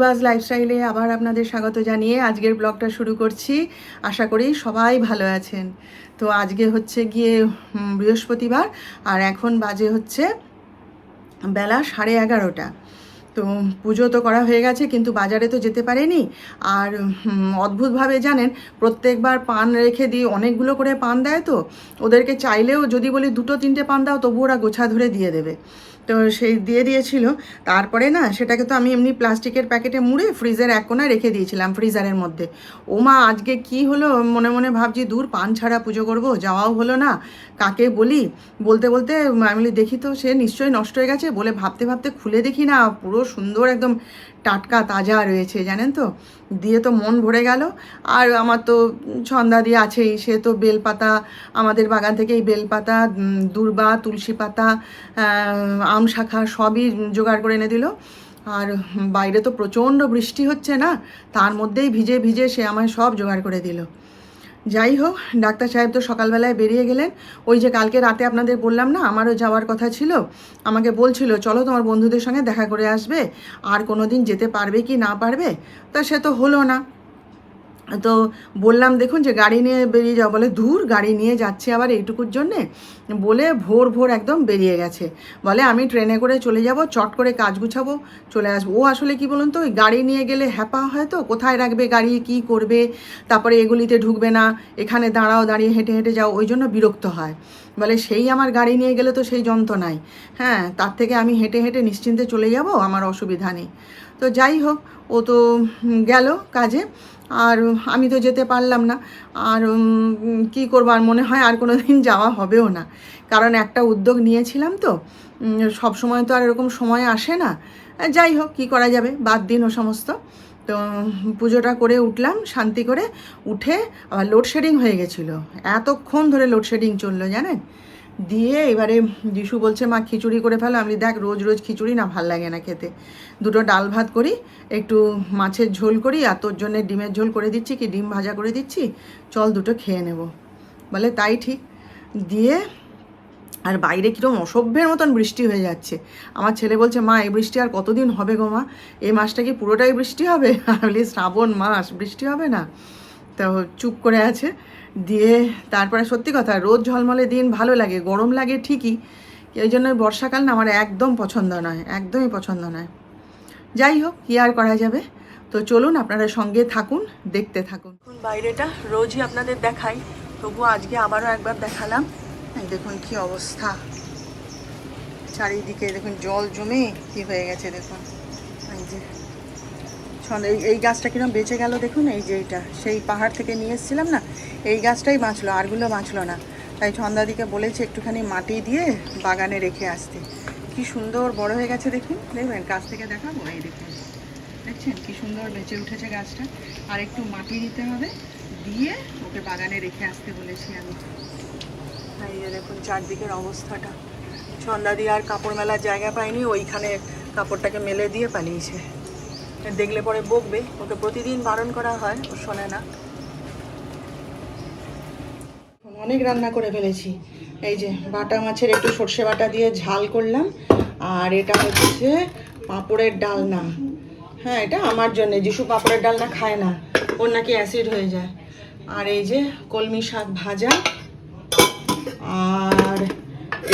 পূর্বাজ লাইফস্টাইলে আবার আপনাদের স্বাগত জানিয়ে আজকের ব্লগটা শুরু করছি। আশা করি সবাই ভালো আছেন। তো আজকে হচ্ছে গিয়ে বৃহস্পতিবার, আর এখন বাজে হচ্ছে বেলা সাড়ে এগারোটা। তো পুজো তো করা হয়ে গেছে, কিন্তু বাজারে তো যেতে পারেনি। আর অদ্ভুতভাবে জানেন, প্রত্যেকবার পান রেখে দিই অনেকগুলো করে পান দেয় তো। ওদেরকে চাইলেও যদি বলি দুটো, তিনটে পান দাও তবু ওরা গোছা ধরে দিয়ে দেবে। তো সেই দিয়ে দিয়েছিল। তারপরে না, সেটাকে তো আমি এমনি প্লাস্টিকের প্যাকেটে মুড়ে ফ্রিজের এক কোনায় রেখে দিয়েছিলাম ফ্রিজারের মধ্যে। ও মা, আজকে কি হলো? মনে মনে ভাবছি, দূর পান ছাড়া পুজো করব, যাওয়াও হলো না। কাকে বলি? বলতে বলতে, আমি দেখি তো, সে নিশ্চয়ই নষ্ট হয়ে গেছে। বলে ভাবতে ভাবতে খুলে দেখি না, পুরো সুন্দর একদম টাটকা তাজা রয়েছে, জানেন তো? দিয়ে তো মন ভরে গেল। আর আমার তো ছন্দা দিয়ে আছেই, সে তো বেলপাতা, আমাদের বাগান থেকে এই বেলপাতা দুর্বা, তুলসী পাতা আম শাখা সবই জোগাড় করে এনে দিল। আর বাইরে তো প্রচণ্ড বৃষ্টি হচ্ছে না? তার মধ্যেই ভিজে ভিজে সে আমায় সব জোগাড় করে দিল। যাই হোক, ডাক্তার সাহেব তো সকালবেলায় বেরিয়ে গেলেন। ওই যে কালকে রাতে আপনাদের বললাম না, আমারও যাওয়ার কথা ছিল। আমাকে বলছিল, চলো তোমার বন্ধুদের সঙ্গে দেখা করে আসবে। আর কোনো দিন যেতে পারবে কি না পারবে? তা সে তো হলো না। তো বললাম, দেখুন যে গাড়ি নিয়ে বেরিয়ে যাও। বলে দূর গাড়ি নিয়ে যাচ্ছে আবার এইটুকুর জন্যে? বলে, ভোর ভোর একদম বেরিয়ে গেছে। বলে, আমি ট্রেনে করে চলে যাব, চট করে কাজ গুছাবো, চলে আসব। ও আসলে কি বলুন তো, ওই গাড়ি নিয়ে গেলে হ্যাপা হয় তো? কোথায় রাখবে গাড়ি, কি করবে? তারপরে এগুলিতে ঢুকবে না, এখানে দাঁড়াও, দাঁড়িয়ে হেঁটে হেঁটে যাও, ওই জন্য বিরক্ত হয়। বলে, সেই আমার গাড়ি নিয়ে গেলে তো সেই যন্ত্রণাই। হ্যাঁ তার থেকে আমি হেঁটে হেঁটে নিশ্চিন্তে চলে যাব, আমার অসুবিধা নেই। তো যাই হোক, ও তো গেল কাজে। আর আমি তো যেতে পারলাম না। আর কি করব? আর মনে হয় আর কোনো দিন যাওয়া হবেও না। কারণ একটা উদ্যোগ নিয়েছিলাম তো। সব সময় তো আর এরকম সময় আসে না। যাই হোক, কি করা যাবে? বাদ দিন ও সমস্ত। তো পুজোটা করে উঠলাম, শান্তি করে উঠে আবার লোডশেডিং হয়ে গেছিল। এতক্ষণ ধরে লোডশেডিং চলল, জানেন? দিয়ে এবারে যিশু বলছে, মা, খিচুড়ি করে ফেলো। আমি দেখ, রোজ রোজ খিচুড়ি না, ভালো লাগে না খেতে। দুটো ডাল ভাত করি, একটু মাছের ঝোল করি, আর তোর জন্য ডিমের ঝোল করে দিচ্ছি কি, ডিম ভাজা করে দিচ্ছি, চল দুটো খেয়ে নেব। বলে, তাই ঠিক। দিয়ে, আর বাইরে কীরকম অসভ্যের মতন বৃষ্টি হয়ে যাচ্ছে। আমার ছেলে বলছে, মা, এই বৃষ্টি আর কতদিন হবে গো, মা? এই মাসটা কি পুরোটাই বৃষ্টি হবে? আমি শ্রাবণ মাস, বৃষ্টি হবে না? তো চুপ করে আছে। দিয়ে তারপরে সত্যি কথা রোদ ঝলমলে দিন ভালো লাগে গরম লাগে ঠিকই এই জন্য বর্ষাকাল না আমার একদম পছন্দ নয় একদমই পছন্দ নয়। যাই হোক কি আর করা যাবে? তো চলুন আপনারা সঙ্গে থাকুন দেখতে থাকুন। বাইরেটা রোজই আপনাদের দেখাই তবু আজকে আবারও একবার দেখালাম। এই দেখুন কি অবস্থা। চারিদিকে দেখুন জল জমে কি হয়ে গেছে দেখুন। এই যে এই গাছটা কিরম বেঁচে গেল দেখুন এই যে এইটা সেই পাহাড় থেকে নিয়ে এসেছিলাম না এই গাছটাই বাঁচলো, আরগুলো বাঁচলো না। তাই ছন্দাদিকে বলেছে একটুখানি মাটি দিয়ে বাগানে রেখে আসতে। কি সুন্দর বড় হয়ে গেছে দেখুন দেখবেন, কাছ থেকে দেখাবো, এই দেখুন। দেখছেন, কি সুন্দর বেঁচে উঠেছে গাছটা। আর একটু মাটি দিতে হবে, দিয়ে ওকে বাগানে রেখে আসতে বলেছি আমি। যে দেখুন, চারদিকের অবস্থাটা। ছন্দাদি আর কাপড় মেলার জায়গা পায়নি, ওইখানে কাপড়টাকে মেলে দিয়ে পালিয়েছে। দেখলে পরে বকবে, ওকে প্রতিদিন বারণ করা হয়, ও শোনে না। অনেক রান্না করে ফেলেছি। এই যে বাটা মাছের একটু সর্ষে বাটা দিয়ে ঝাল করলাম, আর এটা হচ্ছে পাঁপড়ের ডালনা। হ্যাঁ এটা আমার জন্য, যিশু পাঁপড়ের ডালনা খায় না, ওর নাকি অ্যাসিড হয়ে যায়। আর এই যে কলমি শাক ভাজা, আর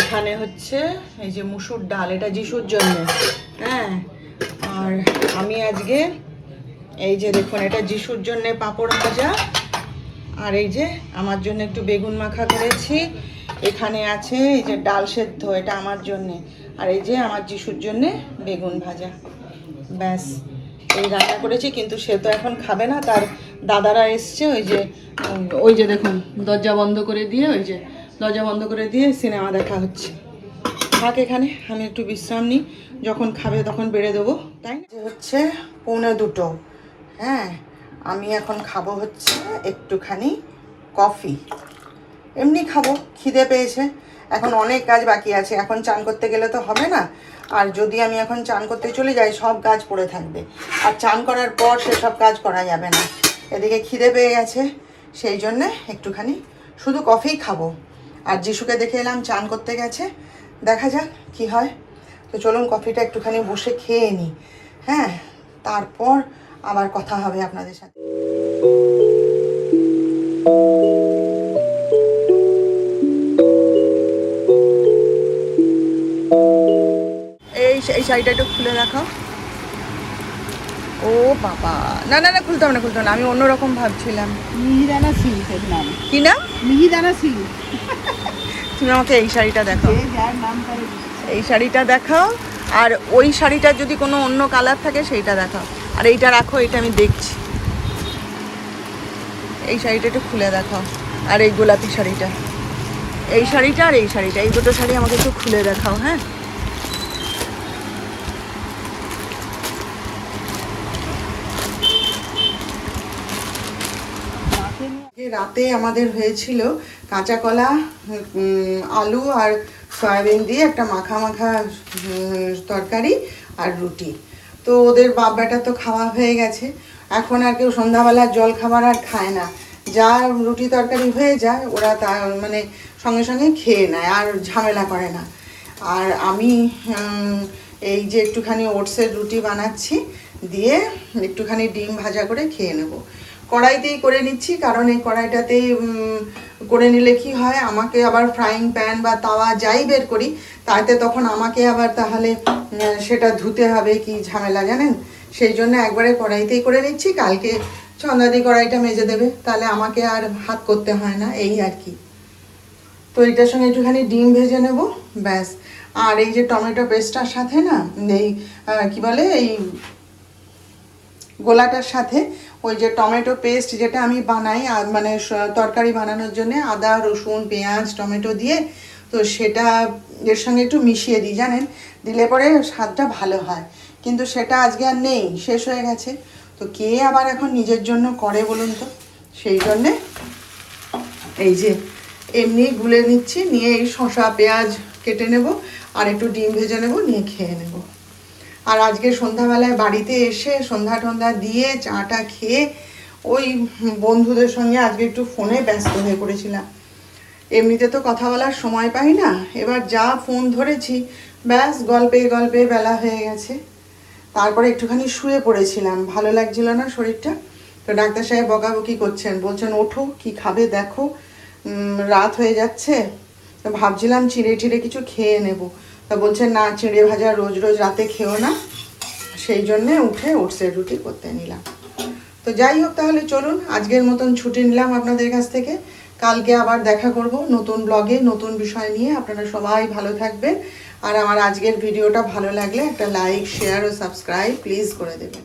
এখানে হচ্ছে এই যে মুসুর ডাল, এটা যিশুর জন্য। হ্যাঁ আর আমি আজকে, এই যে দেখুন, এটা যিশুর জন্যে পাঁপড় ভাজা আর এই যে আমার জন্য একটু বেগুন মাখা করেছি। এখানে আছে এই যে ডাল সেদ্ধ, এটা আমার জন্য। আর এই যে আমার যিশুর জন্য বেগুন ভাজা। ব্যাস, এই রান্না করেছি, কিন্তু সে তো এখন খাবে না। তার দাদারা এসছে, ওই যে ওই যে দেখুন, দরজা বন্ধ করে দিয়ে, ওই যে দরজা বন্ধ করে দিয়ে সিনেমা দেখা হচ্ছে। থাক এখানে, আমি একটু বিশ্রাম নিই। যখন খাবে তখন বেড়ে দেবো, তাই হচ্ছে পৌনে দুটো। হ্যাঁ আমি এখন খাব হচ্ছে একটুখানি কফি। এমনি খাব, খিদে পেয়েছে। এখন অনেক কাজ বাকি আছে, এখন চান করতে গেলে তো হবে না। আর যদি আমি এখন চান করতে চলে যাই, সব কাজ পড়ে থাকবে। আর চান করার পর সেসব কাজ করা যাবে না। এদিকে খিদে পেয়ে গেছে, সেই জন্যে একটুখানি শুধু কফিই খাব। আর যিশুকে দেখে এলাম চান করতে গেছে, দেখা যাক কি হয়। তো চলুন কফিটা একটুখানি বসে খেয়ে নিই হ্যাঁ তারপর আবার কথা হবে আপনাদের সাথে। এই এই শাড়িটা একটু খুলে রাখো ও বাবা। না না না খুলতে হবে না খুলতে হবে না। আমি অন্যরকম ভাবছিলাম। মিহিদানা সিল্কের নাম। কি না মিহিদানা সিল্ক তুমি আমাকে এই শাড়িটা দেখো যার নাম এই শাড়িটা দেখাও। আর ওই শাড়িটার যদি কোনো অন্য কালার থাকে সেইটা দেখাও। আর এইটা রাখো এটা আমি দেখছি। এই শাড়িটা একটু খুলে দেখাও। আর এই গোলাপি শাড়িটা। এই শাড়িটা আর এই শাড়িটা, এই দুটো শাড়ি আমাকে একটু খুলে দেখাও হ্যাঁ? রাতে আমাদের হয়েছিল কাঁচা কলা আলু আর সয়াবিন দিয়ে একটা মাখা মাখা তরকারি আর রুটি। তো ওদের বাপ বেটা তো খাওয়া হয়ে গেছে। এখন আর কেউ সন্ধ্যাবেলা জল খাবার আর খায় না। যা রুটি তরকারি হয়ে যায়, ওরা তা মানে সঙ্গে সঙ্গে খেয়ে নেয় আর ঝামেলা করে না। আর আমি এই যে একটুখানি ওটসের রুটি বানাচ্ছি, দিয়ে একটুখানি ডিম ভাজা করে খেয়ে নেব। কড়াইতেই করে নিচ্ছি, কারণ এই কড়াইটাতেই করে নিলে কি হয়, আমাকে আবার ফ্রাইং প্যান বা তাওয়া যাই বের করি, তাতে তখন আমাকে আবার তাহলে সেটা ধুতে হবে কি ঝামেলা, জানেন? সেই জন্য একবারে কড়াইতেই করে নিচ্ছি, কালকে চন্দাদি কড়াইটা মেজে দেবে, তাহলে আমাকে আর হাত করতে হয় না, এই আর কি। তো এটার সঙ্গে একটুখানি ডিম ভেজে নেব, ব্যাস। আর এই যে টমেটো পেস্টটার সাথে না, এই কি বলে, এই গোলাটার সাথে ওই যে টমেটো পেস্ট যেটা আমি বানাই মানে তরকারি বানানোর জন্য আদা, রসুন, পেঁয়াজ, টমেটো দিয়ে, তো সেটা এর সঙ্গে একটু মিশিয়ে দিই, জানেন? দিলে পরে স্বাদটা ভালো হয়। কিন্তু সেটা আজকে আর নেই, শেষ হয়ে গেছে। তো কে আবার এখন নিজের জন্য করে বলুন তো? সেই জন্যে এই যে এমনি গুলে নিচ্ছি, নিয়ে এই শসা, পেঁয়াজ কেটে নেব, আর একটু ডিম ভেজে নেব, নিয়ে খেয়ে নেব। আর আজকে সন্ধ্যাবেলায় বাড়িতে এসে সন্ধ্যা টন্ধা দিয়ে চাটা খেয়ে ওই বন্ধুদের সঙ্গে আজকে একটু ফোনে ব্যস্ত হয়ে পড়েছিলাম। এমনিতে তো কথা বলার সময় পাই না, এবার যা ফোন ধরেছি, ব্যাস গল্পে গল্পে বেলা হয়ে গেছে। তারপরে একটুখানি শুয়ে পড়েছিলাম, ভালো লাগছিল না শরীরটা। তো ডাক্তার সাহেব বকাবকি করছেন, বলছেন, ওঠো, কি খাবে দেখো রাত হয়ে যাচ্ছে। তো ভাবছিলাম চিড়ে টিড়ে কিছু খেয়ে নেব। তা বলছেন না, চিঁড়ে ভাজা রোজ রোজ রাতে খেও না। সেই জন্যে উঠে ওটসের রুটি করতে নিলাম। তো যাই হোক তাহলে চলুন, আজকের মতন ছুটি নিলাম আপনাদের কাছ থেকে। কালকে আবার দেখা করব নতুন ব্লগে নতুন বিষয় নিয়ে। আপনারা সবাই ভালো থাকবেন। আর আমার আজকের ভিডিওটা ভালো লাগলে একটা লাইক শেয়ার ও সাবস্ক্রাইব প্লিজ করে দেবেন।